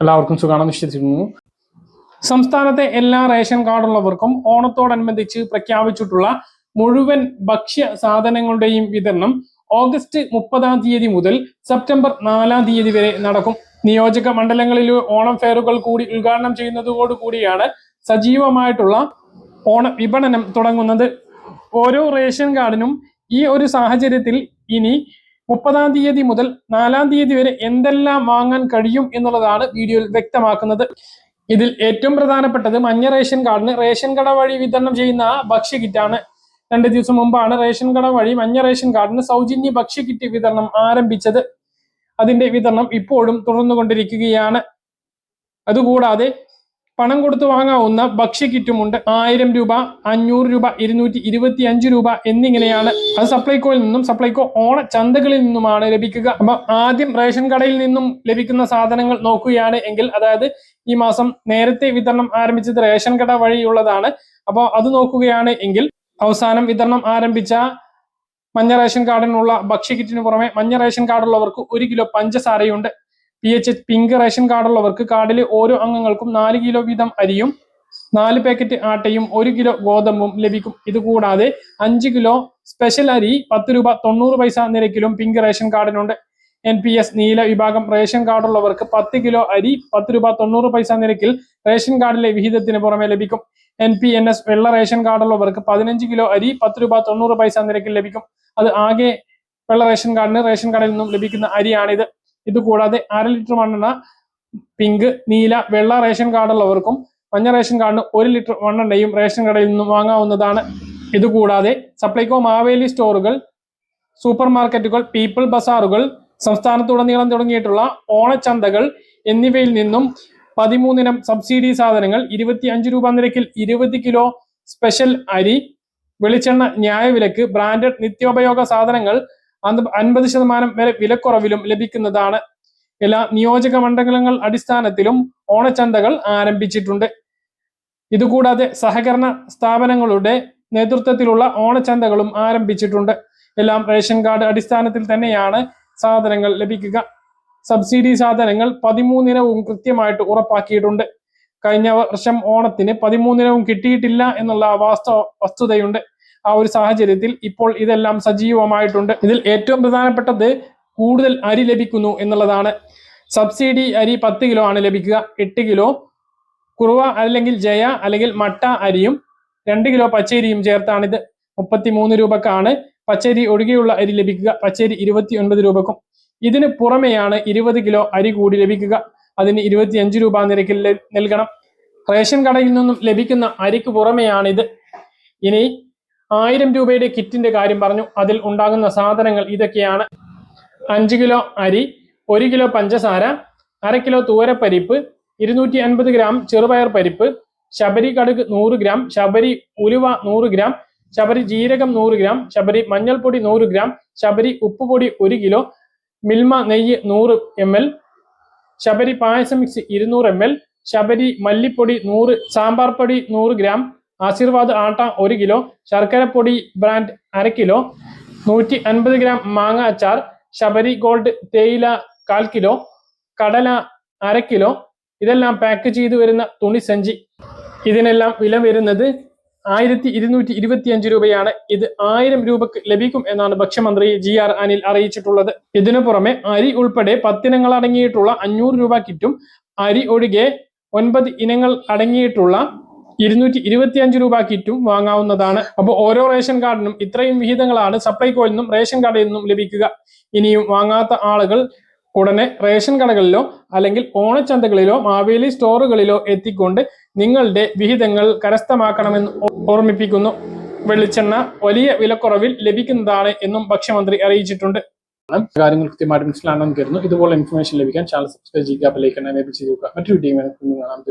എല്ലാവർക്കും സുഖാണെന്ന് വിശ്വസിക്കുന്നു. സംസ്ഥാനത്തെ എല്ലാ റേഷൻ കാർഡുള്ളവർക്കും ഓണത്തോടനുബന്ധിച്ച് പ്രഖ്യാപിച്ചിട്ടുള്ള മുഴുവൻ ഭക്ഷ്യ സാധനങ്ങളുടെയും വിതരണം ഓഗസ്റ്റ് മുപ്പതാം തീയതി മുതൽ സെപ്റ്റംബർ നാലാം തീയതി വരെ നടക്കും. നിയോജക മണ്ഡലങ്ങളിലെ ഓണം ഫെയറുകൾ കൂടി ഉദ്ഘാടനം ചെയ്യുന്നതോടുകൂടിയാണ് സജീവമായിട്ടുള്ള ഓണ വിപണനം തുടങ്ങുന്നത്. ഓരോ റേഷൻ കാർഡിനും ഈ ഒരു സാഹചര്യത്തിൽ ഇനി മുപ്പതാം തീയതി മുതൽ നാലാം തീയതി വരെ എന്തെല്ലാം വാങ്ങാൻ കഴിയും എന്നുള്ളതാണ് വീഡിയോയിൽ വ്യക്തമാക്കുന്നത്. ഇതിൽ ഏറ്റവും പ്രധാനപ്പെട്ടത് മഞ്ഞ റേഷൻ കാർഡിന് റേഷൻ കട വഴി വിതരണം ചെയ്യുന്ന ഭക്ഷ്യ കിറ്റാണ്. രണ്ട് ദിവസം മുമ്പാണ് റേഷൻ കട വഴി മഞ്ഞ റേഷൻ കാർഡിന് സൗജന്യ ഭക്ഷ്യ കിറ്റ് വിതരണം ആരംഭിച്ചത്. അതിന്റെ വിതരണം ഇപ്പോഴും തുടർന്നുകൊണ്ടിരിക്കുകയാണ്. അതുകൂടാതെ പണം കൊടുത്ത് വാങ്ങാവുന്ന ഭക്ഷ്യ കിറ്റുമുണ്ട്. ആയിരം രൂപ അഞ്ഞൂറ് രൂപ ഇരുന്നൂറ്റി ഇരുപത്തി അഞ്ച് രൂപ എന്നിങ്ങനെയാണ്. അത് സപ്ലൈകോയിൽ നിന്നും സപ്ലൈകോ ഓണ ചന്തകളിൽ നിന്നുമാണ് ലഭിക്കുക. അപ്പൊ ആദ്യം റേഷൻ കടയിൽ നിന്നും ലഭിക്കുന്ന സാധനങ്ങൾ നോക്കുകയാണ് എങ്കിൽ അതായത് ഈ മാസം നേരത്തെ വിതരണം ആരംഭിച്ചത് റേഷൻ കട വഴിയുള്ളതാണ്. അപ്പോൾ അത് നോക്കുകയാണ് എങ്കിൽ അവസാനം വിതരണം ആരംഭിച്ച മഞ്ഞ റേഷൻ കാർഡിനുള്ള ഭക്ഷ്യ കിറ്റിന് പുറമെ മഞ്ഞ റേഷൻ കാർഡുള്ളവർക്ക് ഒരു കിലോ പഞ്ചസാരയുണ്ട്. പി എച്ച് പിങ്ക് റേഷൻ കാർഡുള്ളവർക്ക് കാർഡിലെ ഓരോ അംഗങ്ങൾക്കും നാല് കിലോ വീതം അരിയും നാല് പാക്കറ്റ് ആട്ടയും ഒരു കിലോ ഗോതമ്പും ലഭിക്കും. ഇതുകൂടാതെ അഞ്ച് കിലോ സ്പെഷ്യൽ അരി പത്ത് രൂപ തൊണ്ണൂറ് പൈസ നിരക്കിലും പിങ്ക് റേഷൻ കാർഡിനുണ്ട് എൻ പി എസ് നീല വിഭാഗം റേഷൻ കാർഡുള്ളവർക്ക് പത്ത് കിലോ അരി പത്ത് രൂപ തൊണ്ണൂറ് പൈസ നിരക്കിൽ റേഷൻ കാർഡിലെ വിഹിതത്തിന് പുറമെ ലഭിക്കും. എൻ പി എൻ എസ് വെള്ള റേഷൻ കാർഡുള്ളവർക്ക് പതിനഞ്ച് കിലോ അരി പത്ത് രൂപ തൊണ്ണൂറ് പൈസ നിരക്കിൽ ലഭിക്കും. അത് ആകെ വെള്ള റേഷൻ കാർഡിന് റേഷൻ കാർഡിൽ നിന്നും ലഭിക്കുന്ന അരിയാണിത്. ഇത് കൂടാതെ അര ലിറ്റർ മണ്ണെണ്ണ പിങ്ക് നീല വെള്ള റേഷൻ കാർഡുള്ളവർക്കും മഞ്ഞ റേഷൻ കാർഡിന് ഒരു ലിറ്റർ മണ്ണെണ്ണയും റേഷൻ കടയിൽ നിന്നും വാങ്ങാവുന്നതാണ്. ഇതുകൂടാതെ സപ്ലൈകോ മാവേലി സ്റ്റോറുകൾ സൂപ്പർ മാർക്കറ്റുകൾ പീപ്പിൾ ബസാറുകൾ സംസ്ഥാനത്തുടനീളം തുടങ്ങിയിട്ടുള്ള ഓണച്ചന്തകൾ എന്നിവയിൽ നിന്നും പതിമൂന്നിനം സബ്സിഡി സാധനങ്ങൾ ഇരുപത്തി അഞ്ച് രൂപ നിരക്കിൽ ഇരുപത് കിലോ സ്പെഷ്യൽ അരി വെളിച്ചെണ്ണ ന്യായവിലക്ക് ബ്രാൻഡഡ് നിത്യോപയോഗ സാധനങ്ങൾ അൻപത് ശതമാനം വരെ വിലക്കുറവിലും ലഭിക്കുന്നതാണ്. എല്ലാ നിയോജക മണ്ഡലങ്ങൾ അടിസ്ഥാനത്തിലും ഓണച്ചന്തകൾ ആരംഭിച്ചിട്ടുണ്ട്. ഇതുകൂടാതെ സഹകരണ സ്ഥാപനങ്ങളുടെ നേതൃത്വത്തിലുള്ള ഓണച്ചന്തകളും ആരംഭിച്ചിട്ടുണ്ട്. എല്ലാം റേഷൻ കാർഡ് അടിസ്ഥാനത്തിൽ തന്നെയാണ് സാധനങ്ങൾ ലഭിക്കുക. സബ്സിഡി സാധനങ്ങൾ പതിമൂന്നിനവും കൃത്യമായിട്ട് ഉറപ്പാക്കിയിട്ടുണ്ട്. കഴിഞ്ഞ വർഷം ഓണത്തിന് പതിമൂന്നിനവും കിട്ടിയിട്ടില്ല എന്നുള്ള വാസ്തവ വസ്തുതയുണ്ട്. ആ ഒരു സാഹചര്യത്തിൽ ഇപ്പോൾ ഇതെല്ലാം സജീവമായിട്ടുണ്ട്. ഇതിൽ ഏറ്റവും പ്രധാനപ്പെട്ടത് കൂടുതൽ അരി ലഭിക്കുന്നു എന്നുള്ളതാണ്. സബ്സിഡി അരി പത്ത് കിലോ ആണ് ലഭിക്കുക. എട്ട് കിലോ കുറുവ അല്ലെങ്കിൽ ജയ അല്ലെങ്കിൽ മട്ട അരിയും രണ്ട് കിലോ പച്ചരിയും ചേർത്താണിത് മുപ്പത്തി മൂന്ന് രൂപക്കാണ്. പച്ചരി ഒഴികെയുള്ള അരി ലഭിക്കുക. പച്ചരി ഇരുപത്തി ഒൻപത് രൂപക്കും. ഇതിന് പുറമെയാണ് ഇരുപത് കിലോ അരി കൂടി ലഭിക്കുക. അതിന് ഇരുപത്തി അഞ്ച് രൂപ നിരക്കിൽ നൽകണം. റേഷൻ കടയിൽ നിന്നും ലഭിക്കുന്ന അരിക്ക് പുറമെയാണിത്. ഇനി ആയിരം രൂപയുടെ കിറ്റിന്റെ കാര്യം പറഞ്ഞു. അതിൽ ഉണ്ടാകുന്ന സാധനങ്ങൾ ഇതൊക്കെയാണ്. അഞ്ച് കിലോ അരി ഒരു കിലോ പഞ്ചസാര അര കിലോ തൂരപ്പരിപ്പ് ഇരുന്നൂറ്റി അൻപത് ഗ്രാം ചെറുപയർ പരിപ്പ് ശബരി കടുക് നൂറ് ഗ്രാം ശബരി ഉലുവ നൂറ് ഗ്രാം ശബരി ജീരകം നൂറ് ഗ്രാം ശബരി മഞ്ഞൾപ്പൊടി നൂറ് ഗ്രാം ശബരി ഉപ്പുപൊടി ഒരു കിലോ മിൽമ നെയ്യ് നൂറ് M L Sabari payasam mix ഇരുന്നൂറ് എം എൽ ശബരി മല്ലിപ്പൊടി നൂറ് സാമ്പാർ പൊടി നൂറ് ഗ്രാം ആശീർവാദ് ആട്ട ഒരു കിലോ ശർക്കരപ്പൊടി ബ്രാൻഡ് അര കിലോ നൂറ്റി അൻപത് ഗ്രാം മാങ്ങ അച്ചാർ ശബരി ഗോൾഡ് തേയില കാൽ കിലോ കടല അര കിലോ. ഇതെല്ലാം പാക്ക് ചെയ്തു വരുന്ന തുണി സഞ്ചി. ഇതിനെല്ലാം വില വരുന്നത് ആയിരത്തി ഇരുന്നൂറ്റി ഇരുപത്തി അഞ്ച് രൂപയാണ്. ഇത് ആയിരം രൂപക്ക് ലഭിക്കും എന്നാണ് ഭക്ഷ്യമന്ത്രി ജി ആർ അനിൽ അറിയിച്ചിട്ടുള്ളത്. ഇതിനു പുറമെ അരി ഉൾപ്പെടെ പത്തിനങ്ങൾ അടങ്ങിയിട്ടുള്ള അഞ്ഞൂറ് രൂപ കിറ്റും അരി ഒഴികെ ഒൻപത് ഇനങ്ങൾ അടങ്ങിയിട്ടുള്ള ഇരുന്നൂറ്റി ഇരുപത്തി അഞ്ച് രൂപ കിറ്റും വാങ്ങാവുന്നതാണ്. അപ്പോൾ ഓരോ റേഷൻ കാർഡിനും ഇത്രയും വിഹിതങ്ങളാണ് സപ്ലൈകോയിൽ നിന്നും റേഷൻ കാർഡിൽ നിന്നും ലഭിക്കുക. ഇനിയും വാങ്ങാത്ത ആളുകൾ ഉടനെ റേഷൻ കടകളിലോ അല്ലെങ്കിൽ ഓണച്ചന്തകളിലോ മാവേലി സ്റ്റോറുകളിലോ എത്തിക്കൊണ്ട് നിങ്ങളുടെ വിഹിതങ്ങൾ കരസ്ഥമാക്കണമെന്ന് ഓർമ്മിപ്പിക്കുന്നു. വെളിച്ചെണ്ണ വലിയ വിലക്കുറവിൽ ലഭിക്കുന്നതാണ് എന്നും ഭക്ഷ്യമന്ത്രി അറിയിച്ചിട്ടുണ്ട്. കാര്യങ്ങൾ കൃത്യമായിട്ട് മനസ്സിലാണെന്ന് കരുതുന്നു. ഇതുപോലെ ഇൻഫർമേഷൻ ലഭിക്കാൻ ചാനൽ സബ്സ്ക്രൈബ് ചെയ്യുക ബെല്ലൈക്കൺ എനേബിൾ ചെയ്യുക മറ്റൊരു വീഡിയോ കാണാൻ